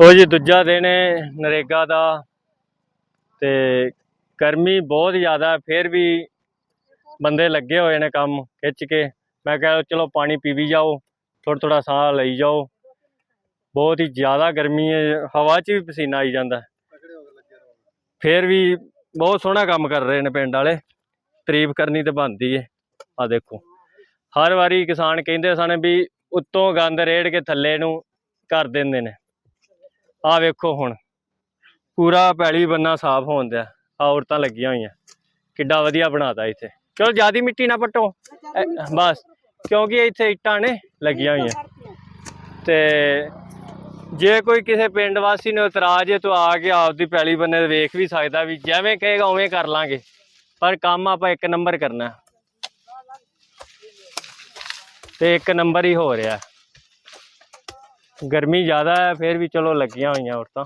ਉਹ ਜੀ ਦੂਜਾ ਦਿਨ ਹੈ, ਨਰੇਗਾ ਦਾ ਤੇ ਗਰਮੀ ਬਹੁਤ ਜ਼ਿਆਦਾ ਫਿਰ ਵੀ ਬੰਦੇ ਲੱਗੇ ਹੋਏ ਨੇ ਕੰਮ ਖਿੱਚ ਕੇ। ਮੈਂ ਕਿਹਾ ਚਲੋ ਪਾਣੀ ਪੀ ਵੀ ਜਾਓ ਥੋੜਾ ਥੋੜਾ ਸਾਹ ਲਈ ਜਾਓ। ਬਹੁਤ ਹੀ ਜ਼ਿਆਦਾ ਗਰਮੀ ਹੈ, ਹਵਾ 'ਚ ਵੀ ਪਸੀਨਾ ਆਈ ਜਾਂਦਾ ਫਿਰ ਵੀ ਬਹੁਤ ਸੋਹਣਾ ਕੰਮ ਕਰ ਰਹੇ ਨੇ ਪਿੰਡ ਵਾਲੇ, ਤਾਰੀਫ ਕਰਨੀ ਤੇ ਬਣਦੀ ਹੈ। ਆ ਦੇਖੋ, ਹਰ ਵਾਰੀ ਕਿਸਾਨ ਕਹਿੰਦੇ ਸਨ ਵੀ ਉੱਤੋਂ ਗੰਦ ਰੇੜ ਕੇ ਥੱਲੇ ਨੂੰ ਕਰ ਦਿੰਦੇ ਨੇ। ਆ ਵੇਖੋ ਹੁਣ। ਪੂਰਾ ਪੈਲੀ ਬੰਨਾ ਸਾਫ਼ ਹੋਣ ਦਿਆ। ਆ ਔਰਤਾਂ ਲੱਗੀਆਂ ਹੋਈਆਂ। ਕਿੱਡਾ ਵਧੀਆ ਬਣਾਤਾ ਇੱਥੇ। ਚਲੋ ਜਿਆਦੀ ਮਿੱਟੀ ਨਾ ਪੱਟੋ। ਬਸ। ਕਿਉਂਕਿ ਇੱਥੇ ਇੱਟਾਂ ਨੇ ਲੱਗੀਆਂ ਹੋਈਆਂ। ਤੇ ਜੇ ਕੋਈ ਕਿਸੇ ਪਿੰਡ ਵਾਸੀ ਨੂੰ ਇਤਰਾਜ਼ ਹੈ ਤਾਂ ਆ ਕੇ ਆਪਦੀ ਪੈਲੀ ਬੰਨੇ ਵੇਖ ਵੀ ਸਕਦਾ ਵੀ ਜਿਵੇਂ ਕਹੇਗਾ ਉਵੇਂ ਕਰ ਲਾਂਗੇ। ਪਰ ਕੰਮ ਆਪਾਂ ਇੱਕ ਨੰਬਰ ਕਰਨਾ। ਤੇ ਇੱਕ ਨੰਬਰ ਹੀ ਹੋ ਰਿਹਾ। ਗਰਮੀ ਜ਼ਿਆਦਾ ਹੈ ਫਿਰ ਵੀ ਚਲੋ ਲੱਗੀਆਂ ਹੋਈਆਂ ਔਰਤਾਂ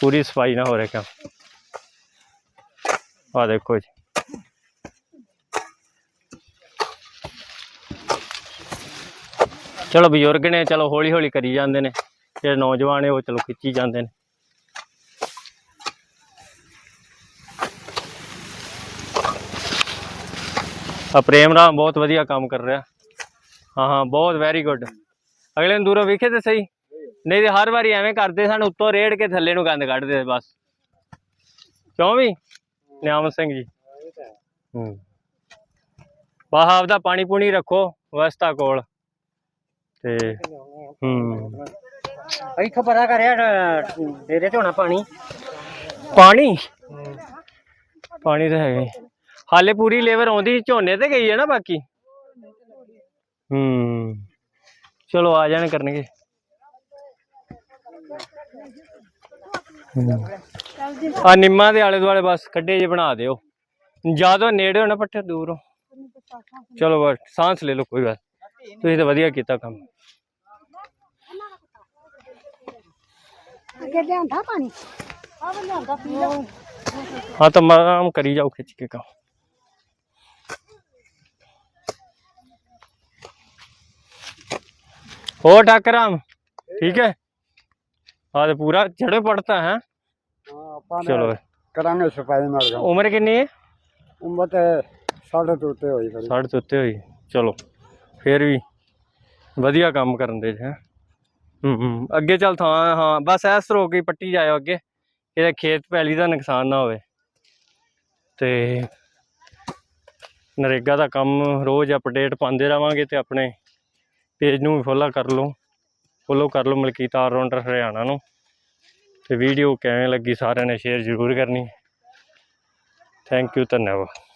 ਪੂਰੀ ਸਫ਼ਾਈ ਨਾ ਹੋ ਰਿਹਾ ਕੰਮ ਆ ਦੇਖੋ ਜੀ ਚਲੋ ਬਜ਼ੁਰਗ ਨੇ ਚਲੋ ਹੌਲੀ ਹੌਲੀ ਕਰੀ ਜਾਂਦੇ ਨੇ ਜਿਹੜੇ ਨੌਜਵਾਨ ਨੇ ਉਹ ਚਲੋ ਖਿੱਚੀ ਜਾਂਦੇ ਨੇ ਆ ਪ੍ਰੇਮ ਰਾਮ ਬਹੁਤ ਵਧੀਆ ਕੰਮ ਕਰ ਰਿਹਾ ਹਾਂ ਹਾਂ ਬਹੁਤ ਵੈਰੀ ਗੁੱਡ ਅਗਲੇ ਨੂੰ ਦੂਰੋਂ ਵੇਖੇ ਤੇ ਸਹੀ। ਨਹੀਂ ਤੇ ਹਰ ਵਾਰੀ ਐਵੇਂ ਕਰਦੇ ਸਨ ਉੱਤੋਂ ਰੇੜ ਕੇ ਥੱਲੇ ਨੂੰ ਗੰਦ ਕੱਢਦੇ ਬਸ। ਕਿਉਂ ਵੀ? ਨਿਆਮ ਸਿੰਘ ਜੀ। ਹੂੰ। ਬਾਹ ਆਪਦਾ ਪਾਣੀ ਪੂਣੀ ਰੱਖੋ ਵਸਤਾ ਕੋਲ। ਤੇ ਹੂੰ। ਇੱਥੋਂ ਪਤਾ ਕਰਿਆ ਡੇਰੇ ਤੇ ਹੋਣਾ ਪਾਣੀ। ਪਾਣੀ? ਪਾਣੀ ਤਾਂ ਹੈਗਾ। ਹਾਲੇ ਪੂਰੀ ਲੇਬਰ ਆਉਂਦੀ ਝੋਨੇ ਤੇ ਗਈ ਹੈ ਨਾ ਬਾਕੀ। ਹੂੰ ਚਲੋ ਆ ਜਾਣ ਕਰਨਗੇ ਆ ਨਿੰਮਾਂ ਦੇ ਆਲੇ ਦੁਆਲੇ ਬਸ ਖੱਡੇ ਜੇ ਬਣਾ ਦਿਓ ਜ਼ਿਆਦਾ ਨੇੜੇ ਹੋਣਾ ਪੱਠੇ ਦੂਰ ਹੋ ਚਲੋ ਬਸ ਸਾਂਸ ਲੈ ਲਓ ਕੋਈ ਗੱਲ ਤੁਸੀਂ ਤਾਂ ਵਧੀਆ ਕੀਤਾ ਕੰਮ ਅੱਗੇ ਲਿਆਂਦਾ ਪਾਣੀ ਆ ਵਾ ਲਿਆਂਦਾ ਪੀ ਲਓ ਹਾਂ ਤਾਂ ਆਰਾਮ ਕਰੀ ਜਾਓ ਖਿੱਚ ਕੇ ਕੰਮ हो ठाकराम ठीक है हाँ तो पूरा जड़े पड़ता है ਆਪਾਂ चलो ਕਰਾਂਗੇ ਸਫਾਈ ਮਾਰ उम्र कितनी है ਉਮਰ ਤੇ ਸਾਡੇ ਤੋਂ ਉੱਤੇ ਹੋਈ ਖੜੀ साढ़े तो उत्ते हुई चलो फिर भी ਵਧੀਆ ਕੰਮ ਕਰਨ ਦੇ ਹੈ ਹੂੰ ਹੂੰ ਅੱਗੇ ਚੱਲ ਥਾਂ ਹਾਂ ਬਸ ਐਸ ਰੋ ਕੇ ਪੱਟੀ ਜਾਇਓ ਅੱਗੇ ਇਹਦੇ ਖੇਤ ਪੈਲੀ ਦਾ ਨੁਕਸਾਨ ਨਾ ਹੋਵੇ ਤੇ ਨਰੇਗਾ ਦਾ ਕੰਮ ਰੋਜ਼ ਅਪਡੇਟ ਪਾਉਂਦੇ ਰਵਾਂਗੇ ਤੇ ਆਪਣੇ ਪੇਜ ਨੂੰ ਵੀ ਫੋਲੋ ਕਰ ਲਓ। ਫੋਲੋ ਕਰ ਲਓ ਮਲਕੀਤ ਆਲਰਾਊਂਡਰ ਹਰਿਆਣਾ ਨੂੰ। ਤੇ ਵੀਡੀਓ ਕਿਵੇਂ ਲੱਗੀ ਸਾਰਿਆਂ ਨੇ ਸ਼ੇਅਰ ਜ਼ਰੂਰ ਕਰਨੀ। ਥੈਂਕ ਯੂ ਧੰਨਵਾਦ।